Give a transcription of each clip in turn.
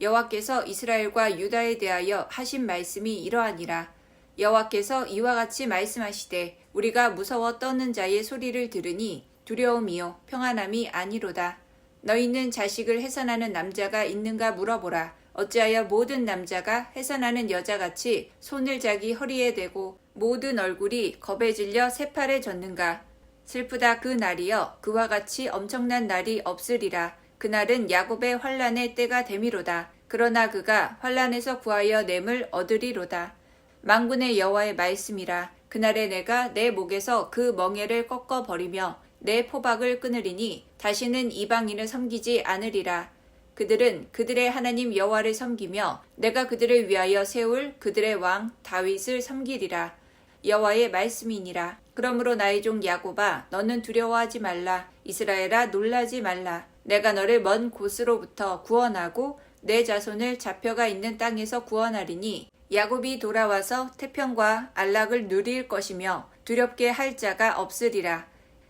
여호와께서 이스라엘과 유다에 대하여 하신 말씀이 이러하니라. 여호와께서 이와 같이 말씀하시되 우리가 무서워 떠는 자의 소리를 들으니 두려움이요 평안함이 아니로다. 너희는 자식을 해산하는 남자가 있는가 물어보라. 어찌하여 모든 남자가 해산하는 여자같이 손을 자기 허리에 대고 모든 얼굴이 겁에 질려 새팔에 졌는가? 슬프다 그 날이여. 그와 같이 엄청난 날이 없으리라. 그날은 야곱의 환란의 때가 되미로다 그러나 그가 환란에서 구하여 냄을 얻으리로다. 망군의 여호와의 말씀이라. 그날에 내가 내 목에서 그 멍에를 꺾어 버리며 내 포박을 끊으리니 다시는 이방인을 섬기지 않으리라. 그들은 그들의 하나님 여호와를 섬기며 내가 그들을 위하여 세울 그들의 왕 다윗을 섬기리라. 여호와의 말씀이니라. 그러므로 나의 종 야곱아 너는 두려워하지 말라. 이스라엘아 놀라지 말라. 내가 너를 먼 곳으로부터 구원하고 내 자손을 잡혀가 있는 땅에서 구원하리니 야곱이 돌아와서 태평과 안락을 누릴 것이며 두렵게 할 자가 없으리라.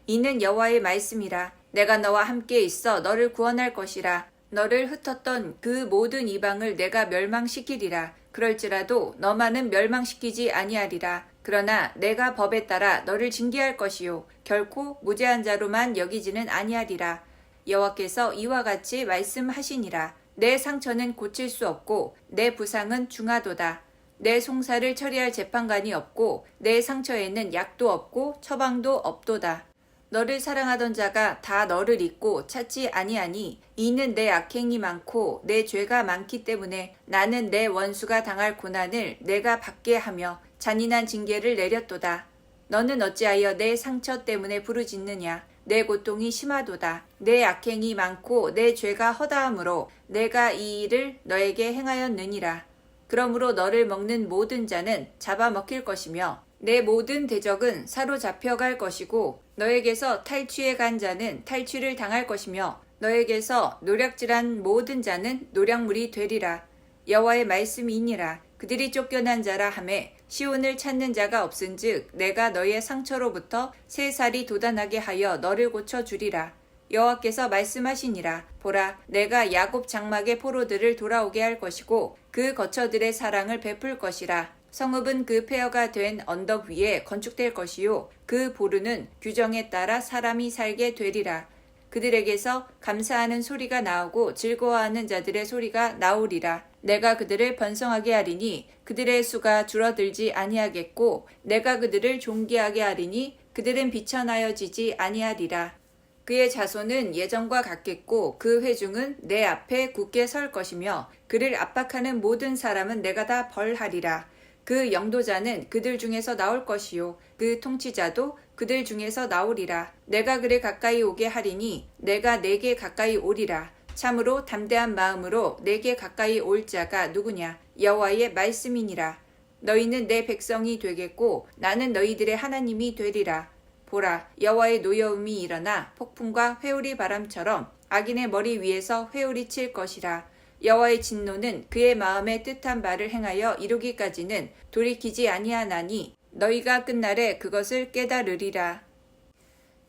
이는 여호와의 말씀이라. 내가 너와 함께 있어 너를 구원할 것이라. 너를 흩었던 그 모든 이방을 내가 멸망시키리라. 그럴지라도 너만은 멸망시키지 아니하리라. 그러나 내가 법에 따라 너를 징계할 것이요. 결코 무죄한 자로만 여기지는 아니하리라. 여호와께서 이와 같이 말씀하시니라 내 상처는 고칠 수 없고 내 부상은 중하도다 내 송사를 처리할 재판관이 없고 내 상처에는 약도 없고 처방도 없도다 너를 사랑하던 자가 다 너를 잊고 찾지 아니하니 이는 내 악행이 많고 내 죄가 많기 때문에 나는 내 원수가 당할 고난을 내가 받게 하며 잔인한 징계를 내렸도다. 너는 어찌하여 내 상처 때문에 부르짖느냐? 내 고통이 심하도다. 내 악행이 많고 내 죄가 허다함으로 내가 이 일을 너에게 행하였느니라. 그러므로 너를 먹는 모든 자는 잡아먹힐 것이며 내 모든 대적은 사로잡혀 갈 것이고 너에게서 탈취해 간 자는 탈취를 당할 것이며 너에게서 노략질한 모든 자는 노략물이 되리라 여호와의 말씀이니라 그들이 쫓겨난 자라 함에 시온을 찾는 자가 없은즉 내가 너의 상처로부터 새 살이 돋아나게 하여 너를 고쳐 주리라. 여호와께서 말씀하시니라. 보라 내가 야곱 장막의 포로들을 돌아오게 할 것이고 그 거처들의 사랑을 베풀 것이라. 성읍은 그 폐허가 된 언덕 위에 건축될 것이요 그 보루는 규정에 따라 사람이 살게 되리라. 그들에게서 감사하는 소리가 나오고 즐거워하는 자들의 소리가 나오리라 내가 그들을 번성하게 하리니 그들의 수가 줄어들지 아니하겠고 내가 그들을 존귀하게 하리니 그들은 비천하여지지 아니하리라. 그의 자손은 예전과 같겠고 그 회중은 내 앞에 굳게 설 것이며 그를 압박하는 모든 사람은 내가 다 벌하리라. 그 영도자는 그들 중에서 나올 것이요. 그 통치자도 그들 중에서 나오리라. 내가 그를 가까이 오게 하리니 내가 내게 가까이 오리라 참으로 담대한 마음으로 내게 가까이 올 자가 누구냐? 여호와의 말씀이니라. 너희는 내 백성이 되겠고 나는 너희들의 하나님이 되리라. 보라 여호와의 노여움이 일어나 폭풍과 회오리 바람처럼 악인의 머리 위에서 회오리 칠 것이라. 여호와의 진노는 그의 마음에 뜻한 바를 행하여 이루기까지는 돌이키지 아니하나니 너희가 끝날에 그것을 깨달으리라.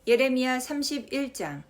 예레미야 31장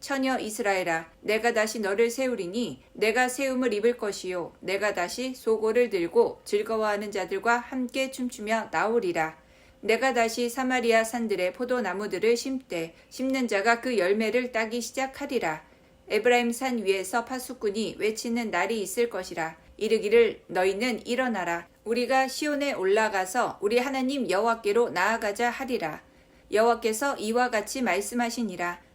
처녀 이스라엘아, 내가 다시 너를 세우리니 내가 세움을 입을 것이요. 내가 다시 소고를 들고 즐거워하는 자들과 함께 춤추며 나오리라. 내가 다시 사마리아 산들의 포도나무들을 심되 심는 자가 그 열매를 따기 시작하리라. 에브라임 산 위에서 파수꾼이 외치는 날이 있을 것이라. 이르기를 너희는 일어나라 우리가 시온에 올라가서 우리 하나님 여호와께로 나아가자 하리라. 여호와께서 이와 같이 말씀하시니라.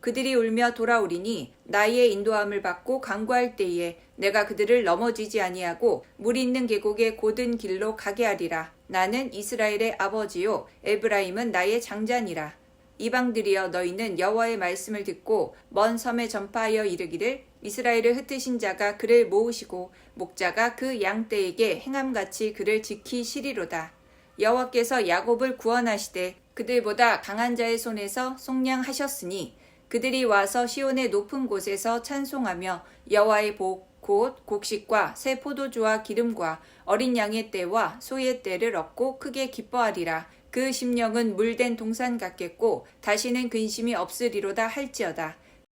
그들이 울며 돌아오리니 나의 인도함을 받고 강구할 때에 내가 그들을 넘어지지 아니하고 물 있는 계곡의 고든 길로 가게 하리라. 나는 이스라엘의 아버지요 에브라임은 나의 장자니라. 이방들이여 너희는 여호와의 말씀을 듣고 먼 섬에 전파하여 이르기를 이스라엘을 흩으신 자가 그를 모으시고 목자가 그 양떼에게 행함같이 그를 지키시리로다. 여호와께서 야곱을 구원하시되 그들보다 강한 자의 손에서 속량하셨으니 그들이 와서 시온의 높은 곳에서 찬송하며 여호와의 복 곧 곡식과 새 포도주와 기름과 어린 양의 떼와 소의 떼를 얻고 크게 기뻐하리라. 그 심령은 물된 동산 같겠고 다시는 근심이 없으리로다 할지어다.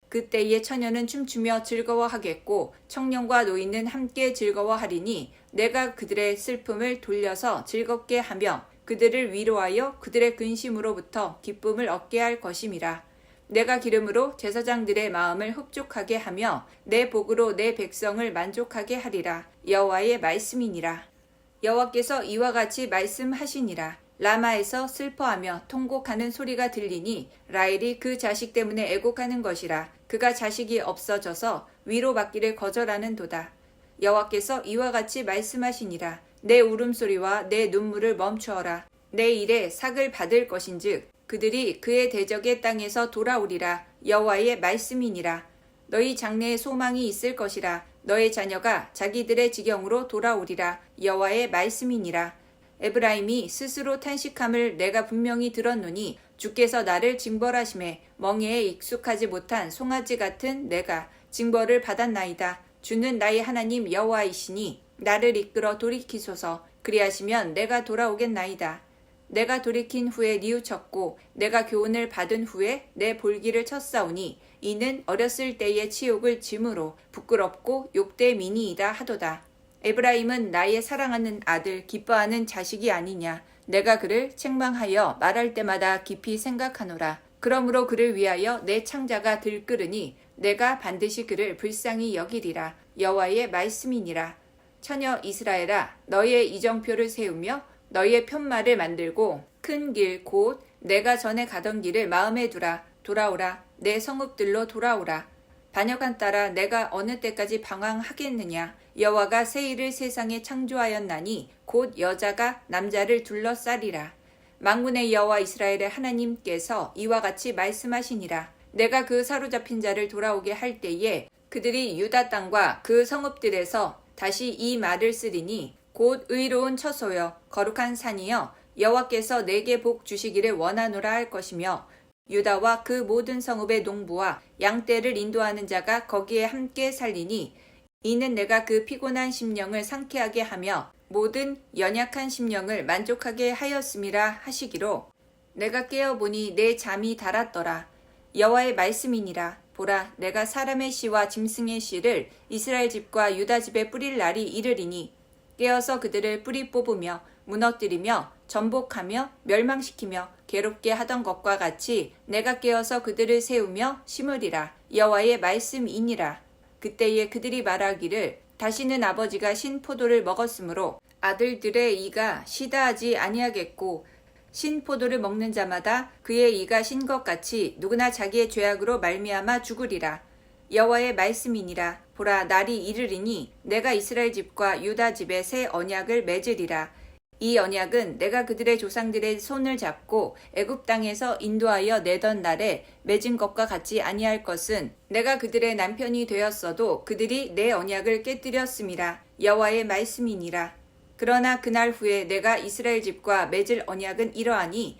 그때에 처녀는 춤추며 즐거워하겠고 청년과 노인은 함께 즐거워하리니 내가 그들의 슬픔을 돌려서 즐겁게 하며 그들을 위로하여 그들의 근심으로부터 기쁨을 얻게 할 것임이라. 내가 기름으로 제사장들의 마음을 흡족하게 하며 내 복으로 내 백성을 만족하게 하리라. 여호와의 말씀이니라. 여호와께서 이와 같이 말씀하시니라. 라마에서 슬퍼하며 통곡하는 소리가 들리니 라헬이 그 자식 때문에 애곡하는 것이라. 그가 자식이 없어져서 위로받기를 거절하는 도다. 여호와께서 이와 같이 말씀하시니라. 내 울음소리와 내 눈물을 멈추어라. 내 일에 삭을 받을 것인즉 그들이 그의 대적의 땅에서 돌아오리라. 여호와의 말씀이니라. 너희 장래에 소망이 있을 것이라. 너의 자녀가 자기들의 지경으로 돌아오리라. 여호와의 말씀이니라. 에브라임이 스스로 탄식함을 내가 분명히 들었노니 주께서 나를 징벌하심에 멍에에 익숙하지 못한 송아지 같은 내가 징벌을 받았나이다. 주는 나의 하나님 여호와이시니 나를 이끌어 돌이키소서 그리하시면 내가 돌아오겠나이다. 내가 돌이킨 후에 뉘우쳤고 내가 교훈을 받은 후에 내 볼기를 쳤사오니 이는 어렸을 때의 치욕을 짐으로 부끄럽고 욕되미니이다 하도다. 에브라임은 나의 사랑하는 아들 기뻐하는 자식이 아니냐. 내가 그를 책망하여 말할 때마다 깊이 생각하노라. 그러므로 그를 위하여 내 창자가 들끓으니 내가 반드시 그를 불쌍히 여기리라. 여호와의 말씀이니라. 처녀 이스라엘아 너의 이정표를 세우며 너의 편말을 만들고 큰 길 곧 내가 전에 가던 길을 마음에 두라. 돌아오라. 내 성읍들로 돌아오라. 반역한 따라 내가 어느 때까지 방황하겠느냐 여호와가 새 일을 세상에 창조하였나니 곧 여자가 남자를 둘러싸리라 망군의 여호와 이스라엘의 하나님께서 이와 같이 말씀하시니라 내가 그 사로잡힌 자를 돌아오게 할 때에 그들이 유다 땅과 그 성읍들에서 다시 이 말을 쓰리니 곧 의로운 처소여 거룩한 산이여 여호와께서 내게 복 주시기를 원하노라 할 것이며 유다와 그 모든 성읍의 농부와 양떼를 인도하는 자가 거기에 함께 살리니 이는 내가 그 피곤한 심령을 상쾌하게 하며 모든 연약한 심령을 만족하게 하였음이라 하시기로 내가 깨어 보니 내 잠이 달았더라. 여호와의 말씀이니라. 보라 내가 사람의 씨와 짐승의 씨를 이스라엘 집과 유다 집에 뿌릴 날이 이르리니 깨어서 그들을 뿌리 뽑으며 무너뜨리며 전복하며 멸망시키며 괴롭게 하던 것과 같이 내가 깨어서 그들을 세우며 심으리라. 여호와의 말씀이니라. 그때에 그들이 말하기를 다시는 아버지가 신 포도를 먹었으므로 아들들의 이가 시다하지 아니하겠고 신 포도를 먹는 자마다 그의 이가 신 것 같이 누구나 자기의 죄악으로 말미암아 죽으리라. 여호와의 말씀이니라 보라 날이 이르리니 내가 이스라엘 집과 유다 집에 새 언약을 맺으리라. 이 언약은 내가 그들의 조상들의 손을 잡고 애굽 땅에서 인도하여 내던 날에 맺은 것과 같이 아니할 것은 내가 그들의 남편이 되었어도 그들이 내 언약을 깨뜨렸음이라. 여호와의 말씀이니라. 그러나 그날 후에 내가 이스라엘 집과 맺을 언약은 이러하니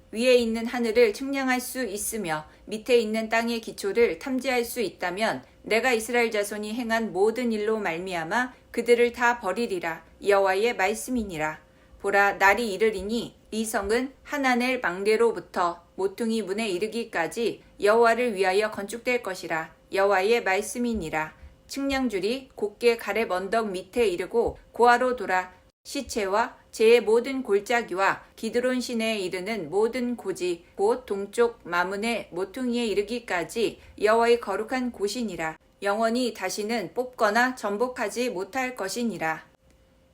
위에 있는 하늘을 측량할 수 있으며 밑에 있는 땅의 기초를 탐지할 수 있다면 내가 이스라엘 자손이 행한 모든 일로 말미암아 그들을 다 버리리라. 여호와의 말씀이니라. 보라 날이 이르리니 이 성은 하나넬 망대로부터 모퉁이 문에 이르기까지 여호와를 위하여 건축될 것이라. 여호와의 말씀이니라. 측량줄이 곧게 가렙 언덕 밑에 이르고 고아로 돌아 시체와 제 모든 골짜기와 기드론 시내에 이르는 모든 고지 곧 동쪽 마문의 모퉁이에 이르기까지 여호와의 거룩한 곳이니라. 영원히 다시는 뽑거나 전복하지 못할 것이니라.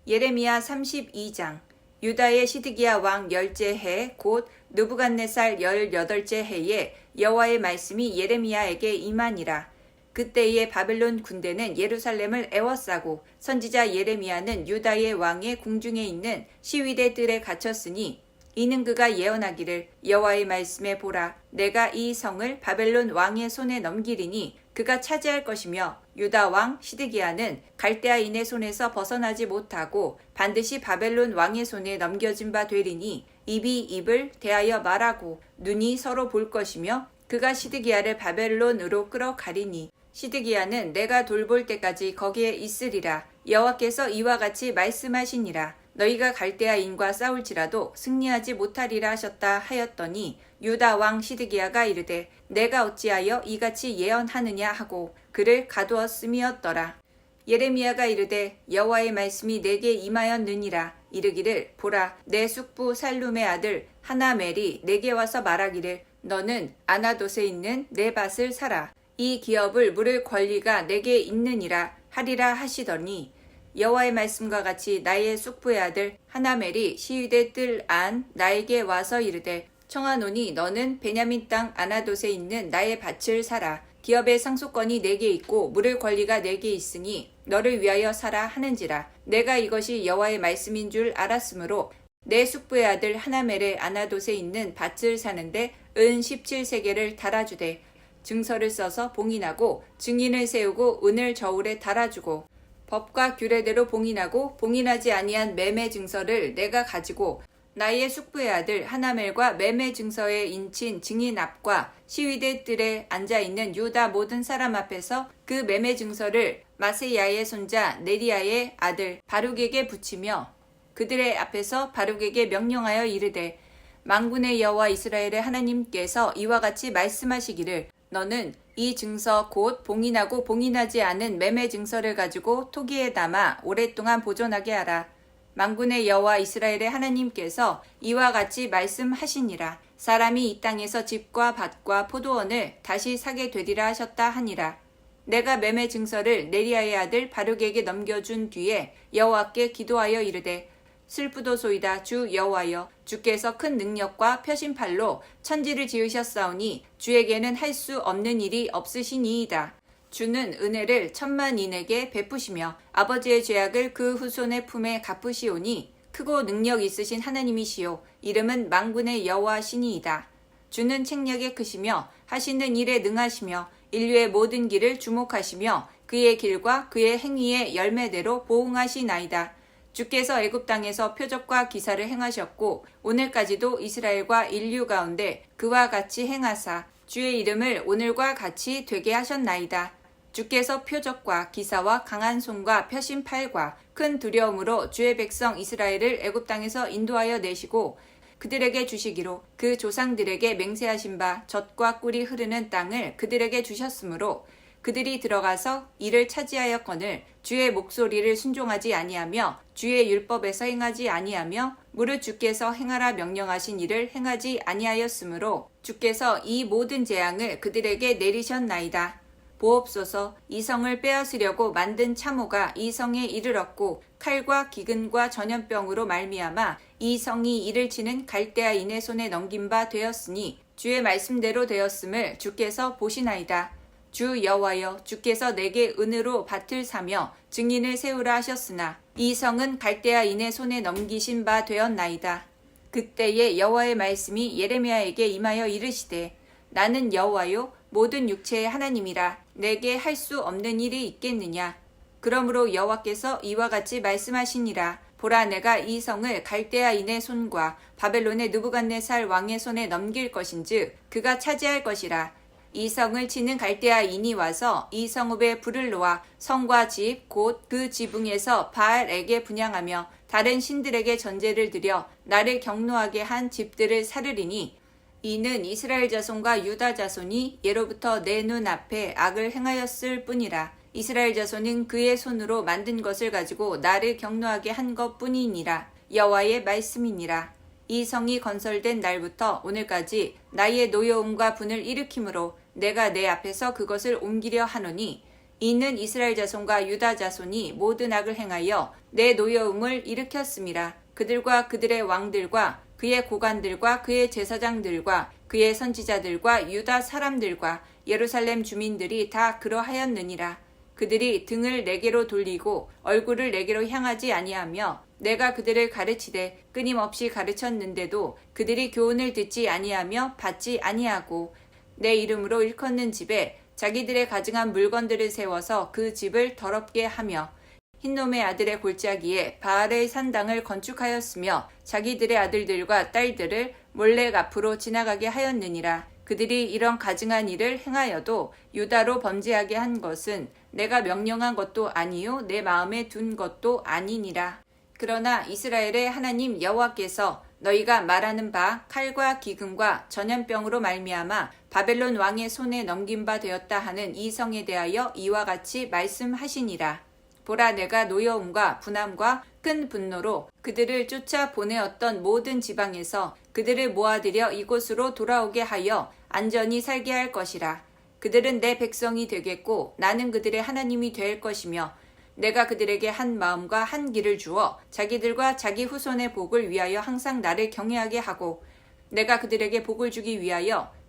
예레미야 32장. 유다의 시드기야 왕 열째 해 곧 느부갓네살 열여덟째 해에 여호와의 말씀이 예레미야에게 임하니라 그때의 바벨론 군대는 예루살렘을 애워싸고 선지자 예레미야는 유다의 왕의 궁중에 있는 시위대들에 갇혔으니 이는 그가 예언하기를 여호와의 말씀에 보라 내가 이 성을 바벨론 왕의 손에 넘기리니 그가 차지할 것이며 유다 왕 시드기야는 갈대아인의 손에서 벗어나지 못하고 반드시 바벨론 왕의 손에 넘겨진 바 되리니 입이 입을 대하여 말하고 눈이 서로 볼 것이며 그가 시드기야를 바벨론으로 끌어가리니 시드기야는 내가 돌볼 때까지 거기에 있으리라. 여호와께서 이와 같이 말씀하시니라. 너희가 갈대아인과 싸울지라도 승리하지 못하리라 하셨다 하였더니 유다 왕 시드기야가 이르되 내가 어찌하여 이같이 예언하느냐 하고 그를 가두었음이었더라. 예레미야가 이르되 여호와의 말씀이 내게 임하였느니라 이르기를 보라 내 숙부 살룸의 아들 하나멜이 내게 와서 말하기를 너는 아나돗에 있는 내 밭을 사라 이 기업을 물을 권리가 내게 있느니라 하리라 하시더니 여호와의 말씀과 같이 나의 숙부의 아들 하나멜이 시위대 뜰 안 나에게 와서 이르되 청하노니 너는 베냐민 땅 아나돗에 있는 나의 밭을 사라. 기업의 상속권이 내게 있고 물을 권리가 내게 있으니 너를 위하여 사라 하는지라. 내가 이것이 여호와의 말씀인 줄 알았으므로 내 숙부의 아들 하나멜의 아나돗에 있는 밭을 사는데 은 17세계를 달아주되 증서를 써서 봉인하고 증인을 세우고 은을 저울에 달아주고 법과 규례대로 봉인하고 봉인하지 아니한 매매 증서를 내가 가지고 나의 숙부의 아들 하나멜과 매매 증서에 인친 증인 앞과 시위대 뜰에 앉아 있는 유다 모든 사람 앞에서 그 매매 증서를 마세야의 손자 네리아의 아들 바룩에게 붙이며 그들의 앞에서 바룩에게 명령하여 이르되 망군의 여호와 이스라엘의 하나님께서 이와 같이 말씀하시기를 너는 이 증서 곧 봉인하고 봉인하지 않은 매매 증서를 가지고 토기에 담아 오랫동안 보존하게 하라. 망군의 여호와 이스라엘의 하나님께서 이와 같이 말씀하시니라. 사람이 이 땅에서 집과 밭과 포도원을 다시 사게 되리라 하셨다 하니라. 내가 매매 증서를 네리아의 아들 바룩에게 넘겨준 뒤에 여호와께 기도하여 이르되 슬프도소이다 주 여호와여 주께서 큰 능력과 표심팔로 천지를 지으셨사오니 주에게는 할 수 없는 일이 없으시니이다. 주는 은혜를 천만인에게 베푸시며 아버지의 죄악을 그 후손의 품에 갚으시오니 크고 능력 있으신 하나님이시요 이름은 망군의 여호와시니이다. 주는 책략에 크시며 하시는 일에 능하시며 인류의 모든 길을 주목하시며 그의 길과 그의 행위의 열매대로 보응하시나이다. 주께서 애굽 땅에서 표적과 기사를 행하셨고 오늘까지도 이스라엘과 인류 가운데 그와 같이 행하사 주의 이름을 오늘과 같이 되게 하셨나이다. 주께서 표적과 기사와 강한 손과 펴신 팔과 큰 두려움으로 주의 백성 이스라엘을 애굽 땅에서 인도하여 내시고 그들에게 주시기로 그 조상들에게 맹세하신 바 젖과 꿀이 흐르는 땅을 그들에게 주셨으므로 그들이 들어가서 이를 차지하였거늘 주의 목소리를 순종하지 아니하며 주의 율법에서 행하지 아니하며 무릇 주께서 행하라 명령하신 일을 행하지 아니하였으므로 주께서 이 모든 재앙을 그들에게 내리셨나이다. 보옵소서 이 성을 빼앗으려고 만든 참호가 이 성에 이르렀고 칼과 기근과 전염병으로 말미암아 이 성이 이를 치는 갈대아인의 손에 넘긴 바 되었으니 주의 말씀대로 되었음을 주께서 보시나이다. 주 여호와여 주께서 내게 은으로 밭을 사며 증인을 세우라 하셨으나 이 성은 갈대아인의 손에 넘기신 바 되었나이다. 그때에 여호와의 말씀이 예레미야에게 임하여 이르시되 나는 여호와요 모든 육체의 하나님이라 내게 할 수 없는 일이 있겠느냐? 그러므로 여호와께서 이와 같이 말씀하시니라. 보라 내가 이 성을 갈대아인의 손과 바벨론의 느부갓네살 왕의 손에 넘길 것인즉 그가 차지할 것이라 이 성을 치는 갈대아인이 와서 이 성읍에 불을 놓아 성과 집 곧 그 지붕에서 바알에게 분양하며 다른 신들에게 전제를 드려 나를 경노하게 한 집들을 사르리니 이는 이스라엘 자손과 유다 자손이 예로부터 내 눈 앞에 악을 행하였을 뿐이라. 이스라엘 자손은 그의 손으로 만든 것을 가지고 나를 경노하게 한 것뿐이니라. 여호와의 말씀이니라. 이 성이 건설된 날부터 오늘까지 나의 노여움과 분을 일으키므로 내가 내 앞에서 그것을 옮기려 하노니 이는 이스라엘 자손과 유다 자손이 모든 악을 행하여 내 노여움을 일으켰음이라 그들과 그들의 왕들과 그의 고관들과 그의 제사장들과 그의 선지자들과 유다 사람들과 예루살렘 주민들이 다 그러하였느니라. 그들이 등을 내게로 돌리고 얼굴을 내게로 향하지 아니하며 내가 그들을 가르치되 끊임없이 가르쳤는데도 그들이 교훈을 듣지 아니하며 받지 아니하고 내 이름으로 일컫는 집에 자기들의 가증한 물건들을 세워서 그 집을 더럽게 하며 흰놈의 아들의 골짜기에 바알의 산당을 건축하였으며 자기들의 아들들과 딸들을 몰래 앞으로 지나가게 하였느니라. 그들이 이런 가증한 일을 행하여도 유다로 범죄하게 한 것은 내가 명령한 것도 아니요 내 마음에 둔 것도 아니니라. 그러나 이스라엘의 하나님 여호와께서 너희가 말하는 바 칼과 기근과 전염병으로 말미암아 바벨론 왕의 손에 넘긴 바 되었다 하는 이 성에 대하여 이와 같이 말씀하시니라. 보라 내가 노여움과 분함과 큰 분노로 그들을 쫓아 보내었던 모든 지방에서 그들을 모아들여 이곳으로 돌아오게 하여 안전히 살게 할 것이라. 그들은 내 백성이 되겠고 나는 그들의 하나님이 될 것이며 내가 그들에게 한 마음과 한 길을 주어 자기들과 자기 후손의 복을 위하여 항상 나를 경외하게 하고 내가 그들에게 복을 주기 위하여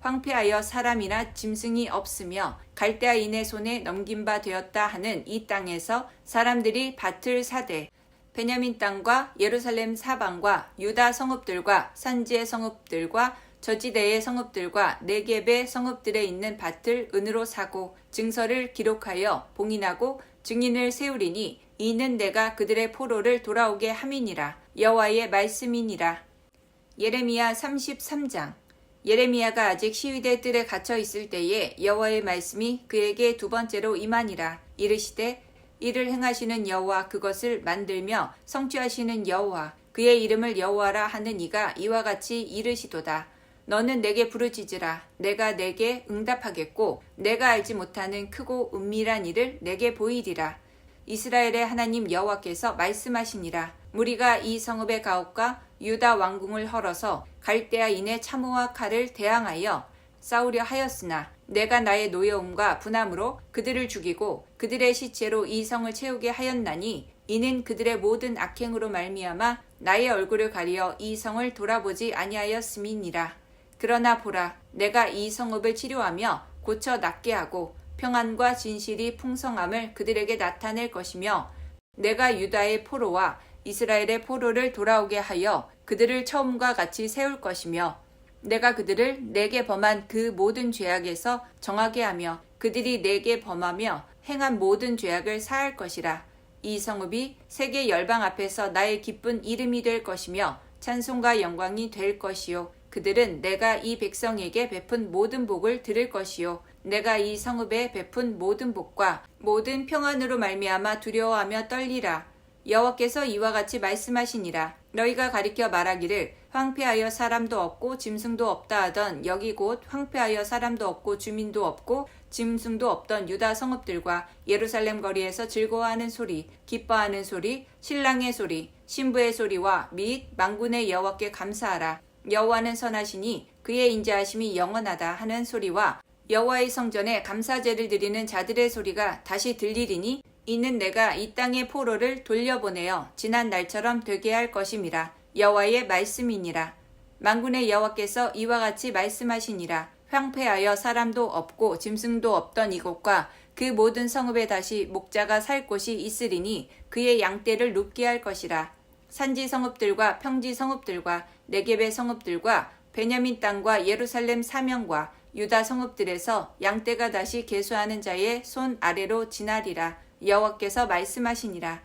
황폐하여 사람이나 짐승이 없으며 갈대아인의 손에 넘긴 바 되었다 하는 이 땅에서 사람들이 밭을 사되 베냐민 땅과 예루살렘 사방과 유다 성읍들과 산지의 성읍들과 저지대의 성읍들과 네겝의 성읍들에 있는 밭을 은으로 사고 증서를 기록하여 봉인하고 증인을 세우리니 이는 내가 그들의 포로를 돌아오게 함이니라. 여호와의 말씀이니라. 예레미야 33장 예레미야가 아직 시위대 뜰에 갇혀 있을 때에 여호와의 말씀이 그에게 두 번째로 임하니라. 이르시되 이를 행하시는 여호와 그것을 만들며 성취하시는 여호와 그의 이름을 여호와라 하는 이가 이와 같이 이르시도다. 너는 내게 부르짖으라. 내가 내게 응답하겠고 내가 알지 못하는 크고 은밀한 일을 내게 보이리라. 이스라엘의 하나님 여호와께서 말씀하시니라. 무리가 이 성읍의 가옥과 유다 왕궁을 헐어서 갈대아인의 참호와 칼을 대항하여 싸우려 하였으나 내가 나의 노여움과 분함으로 그들을 죽이고 그들의 시체로 이 성을 채우게 하였나니 이는 그들의 모든 악행으로 말미암아 나의 얼굴을 가리어 이 성을 돌아보지 아니하였음이니라. 그러나 보라 내가 이 성읍을 치료하며 고쳐 낫게 하고 평안과 진실이 풍성함을 그들에게 나타낼 것이며 내가 유다의 포로와 이스라엘의 포로를 돌아오게 하여 그들을 처음과 같이 세울 것이며 내가 그들을 내게 범한 그 모든 죄악에서 정하게 하며 그들이 내게 범하며 행한 모든 죄악을 사할 것이라. 이 성읍이 세계 열방 앞에서 나의 기쁜 이름이 될 것이며 찬송과 영광이 될 것이요. 그들은 내가 이 백성에게 베푼 모든 복을 들을 것이요. 내가 이 성읍에 베푼 모든 복과 모든 평안으로 말미암아 두려워하며 떨리라 여호와께서 이와 같이 말씀하시니라. 너희가 가리켜 말하기를 황폐하여 사람도 없고 짐승도 없다 하던 여기 곧 황폐하여 사람도 없고 주민도 없고 짐승도 없던 유다 성읍들과 예루살렘 거리에서 즐거워하는 소리 기뻐하는 소리 신랑의 소리 신부의 소리와 및 만군의 여호와께 감사하라. 여호와는 선하시니 그의 인자하심이 영원하다 하는 소리와 여호와의 성전에 감사제를 드리는 자들의 소리가 다시 들리리니 이는 내가 이 땅의 포로를 돌려보내어 지난 날처럼 되게 할 것임이라. 여호와의 말씀이니라. 만군의 여호와께서 이와 같이 말씀하시니라. 황폐하여 사람도 없고 짐승도 없던 이곳과 그 모든 성읍에 다시 목자가 살 곳이 있으리니 그의 양떼를 눕게 할 것이라. 산지 성읍들과 평지 성읍들과 네겝의 성읍들과 베냐민 땅과 예루살렘 사명과 유다 성읍들에서 양떼가 다시 계수하는 자의 손 아래로 지나리라 여호와께서 말씀하시니라.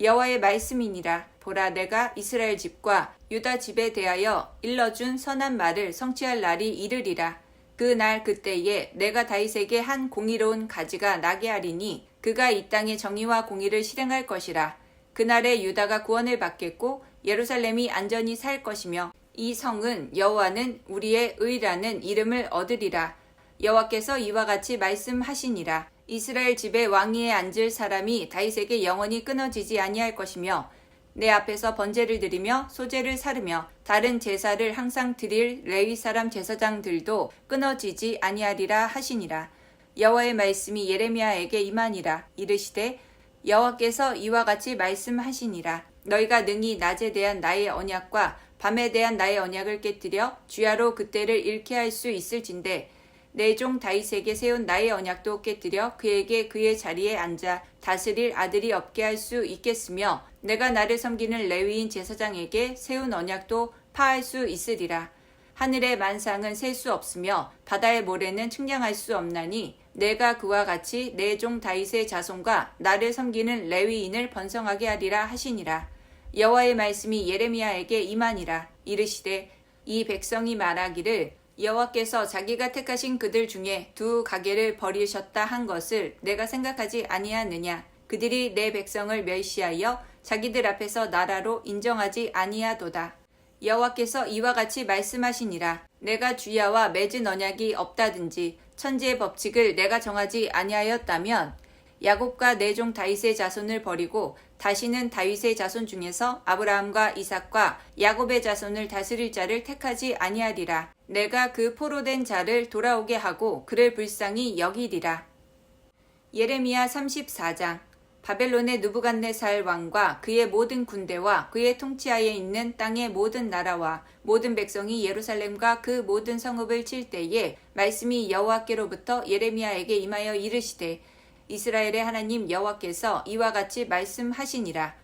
여호와의 말씀이니라. 보라 내가 이스라엘 집과 유다 집에 대하여 일러준 선한 말을 성취할 날이 이르리라. 그 날 그때에 내가 다윗에게 한 공의로운 가지가 나게 하리니 그가 이 땅의 정의와 공의를 실행할 것이라. 그날에 유다가 구원을 받겠고 예루살렘이 안전히 살 것이며 이 성은 여호와는 우리의 의라는 이름을 얻으리라. 여호와께서 이와 같이 말씀하시니라 이스라엘 집에 왕위에 앉을 사람이 다윗에게 영원히 끊어지지 아니할 것이며 내 앞에서 번제를 드리며 소제를 사르며 다른 제사를 항상 드릴 레위 사람 제사장들도 끊어지지 아니하리라 하시니라. 여호와의 말씀이 예레미야에게 임하니라. 이르시되 여호와께서 이와 같이 말씀하시니라. 너희가 능히 낮에 대한 나의 언약과 밤에 대한 나의 언약을 깨뜨려 주야로 그때를 잃게 할 수 있을진데 내 종 다윗에게 세운 나의 언약도 깨뜨려 그에게 그의 자리에 앉아 다스릴 아들이 없게 할 수 있겠으며 내가 나를 섬기는 레위인 제사장에게 세운 언약도 파할 수 있으리라. 하늘의 만상은 셀 수 없으며 바다의 모래는 측량할 수 없나니 내가 그와 같이 내 종 다윗의 자손과 나를 섬기는 레위인을 번성하게 하리라 하시니라. 여호와의 말씀이 예레미야에게 임하니라. 이르시되 이 백성이 말하기를 여호와께서 자기가 택하신 그들 중에 두 가게를 버리셨다 한 것을 내가 생각하지 아니하느냐? 그들이 내 백성을 멸시하여 자기들 앞에서 나라로 인정하지 아니하도다. 여호와께서 이와 같이 말씀하시니라. 내가 주야와 맺은 언약이 없다든지 천지의 법칙을 내가 정하지 아니하였다면 야곱과 내종 다윗의 자손을 버리고 다시는 다윗의 자손 중에서 아브라함과 이삭과 야곱의 자손을 다스릴 자를 택하지 아니하리라. 내가 그 포로된 자를 돌아오게 하고 그를 불쌍히 여기리라. 예레미야 34장 바벨론의 누부갓네살 왕과 그의 모든 군대와 그의 통치하에 있는 땅의 모든 나라와 모든 백성이 예루살렘과 그 모든 성읍을 칠 때에 말씀이 여호와께로부터 예레미야에게 임하여 이르시되 이스라엘의 하나님 여호와께서 이와 같이 말씀하시니라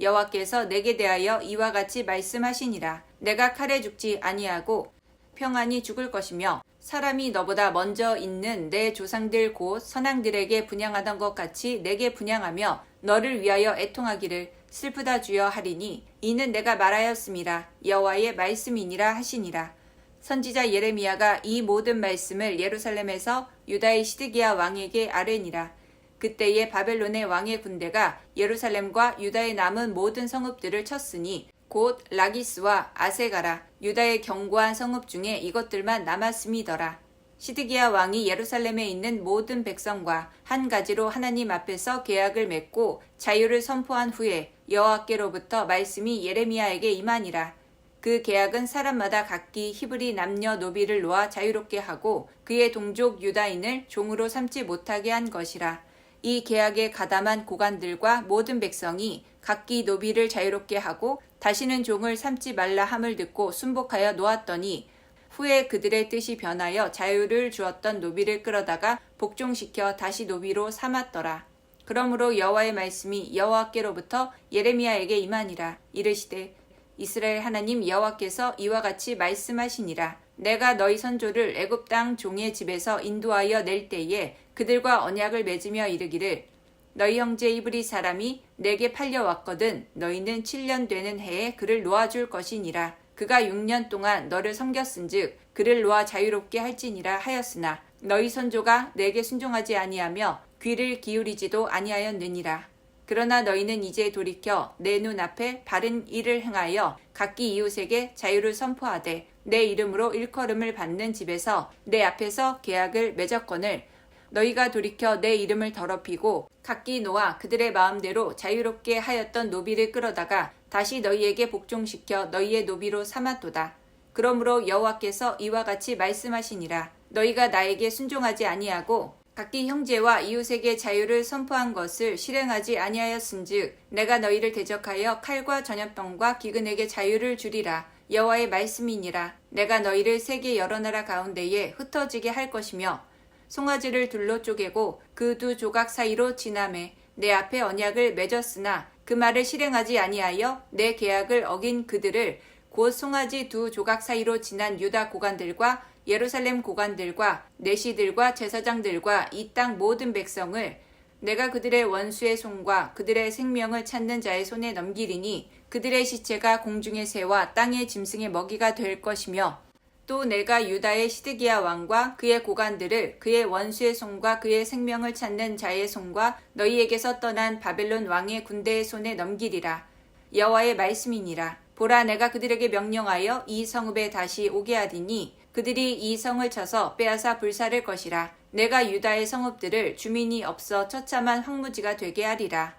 여호와께서 내게 대하여 이와 같이 말씀하시니라. 내가 칼에 죽지 아니하고 평안히 죽을 것이며 사람이 너보다 먼저 있는 내 조상들 곧 선왕들에게 분양하던 것 같이 내게 분양하며 너를 위하여 애통하기를 슬프다 주여 하리니 이는 내가 말하였음이라 여호와의 말씀이니라 하시니라. 선지자 예레미야가 이 모든 말씀을 예루살렘에서 유다의 시드기야 왕에게 아뢰니라 그때에 바벨론의 왕의 군대가 예루살렘과 유다의 남은 모든 성읍들을 쳤으니 곧 라기스와 아세가라 유다의 견고한 성읍 중에 이것들만 남았음이더라. 시드기야 왕이 예루살렘에 있는 모든 백성과 한 가지로 하나님 앞에서 계약을 맺고 자유를 선포한 후에 여호와께로부터 말씀이 예레미야에게 임하니라. 그 계약은 사람마다 각기 히브리 남녀 노비를 놓아 자유롭게 하고 그의 동족 유다인을 종으로 삼지 못하게 한 것이라. 이 계약에 가담한 고관들과 모든 백성이 각기 노비를 자유롭게 하고 다시는 종을 삼지 말라 함을 듣고 순복하여 놓았더니 후에 그들의 뜻이 변하여 자유를 주었던 노비를 끌어다가 복종시켜 다시 노비로 삼았더라. 그러므로 여호와의 말씀이 여호와께로부터 예레미야에게 임하니라 이르시되 이스라엘 하나님 여호와께서 이와 같이 말씀하시니라 내가 너희 선조를 애굽 땅 종의 집에서 인도하여 낼 때에 그들과 언약을 맺으며 이르기를 너희 형제 이브리 사람이 내게 팔려왔거든 너희는 7년 되는 해에 그를 놓아줄 것이니라. 그가 6년 동안 너를 섬겼은즉 그를 놓아 자유롭게 할지니라 하였으나 너희 선조가 내게 순종하지 아니하며 귀를 기울이지도 아니하였느니라. 그러나 너희는 이제 돌이켜 내 눈 앞에 바른 일을 행하여 각기 이웃에게 자유를 선포하되 내 이름으로 일컬음을 받는 집에서 내 앞에서 계약을 맺었거늘 너희가 돌이켜 내 이름을 더럽히고 각기 놓아 그들의 마음대로 자유롭게 하였던 노비를 끌어다가 다시 너희에게 복종시켜 너희의 노비로 삼았도다. 그러므로 여호와께서 이와 같이 말씀하시니라. 너희가 나에게 순종하지 아니하고 각기 형제와 이웃에게 자유를 선포한 것을 실행하지 아니하였은즉 내가 너희를 대적하여 칼과 전염병과 기근에게 자유를 주리라. 여호와의 말씀이니라. 내가 너희를 세계 여러 나라 가운데에 흩어지게 할 것이며 송아지를 둘로 쪼개고 그 두 조각 사이로 지남해 내 앞에 언약을 맺었으나 그 말을 실행하지 아니하여 내 계약을 어긴 그들을 곧 송아지 두 조각 사이로 지난 유다 고관들과 예루살렘 고관들과 내시들과 제사장들과 이 땅 모든 백성을 내가 그들의 원수의 손과 그들의 생명을 찾는 자의 손에 넘기리니 그들의 시체가 공중의 새와 땅의 짐승의 먹이가 될 것이며 또 내가 유다의 시드기야 왕과 그의 고관들을 그의 원수의 손과 그의 생명을 찾는 자의 손과 너희에게서 떠난 바벨론 왕의 군대의 손에 넘기리라. 여호와의 말씀이니라. 보라 내가 그들에게 명령하여 이 성읍에 다시 오게 하리니 그들이 이 성을 쳐서 빼앗아 불사를 것이라. 내가 유다의 성읍들을 주민이 없어 처참한 황무지가 되게 하리라.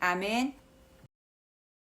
아멘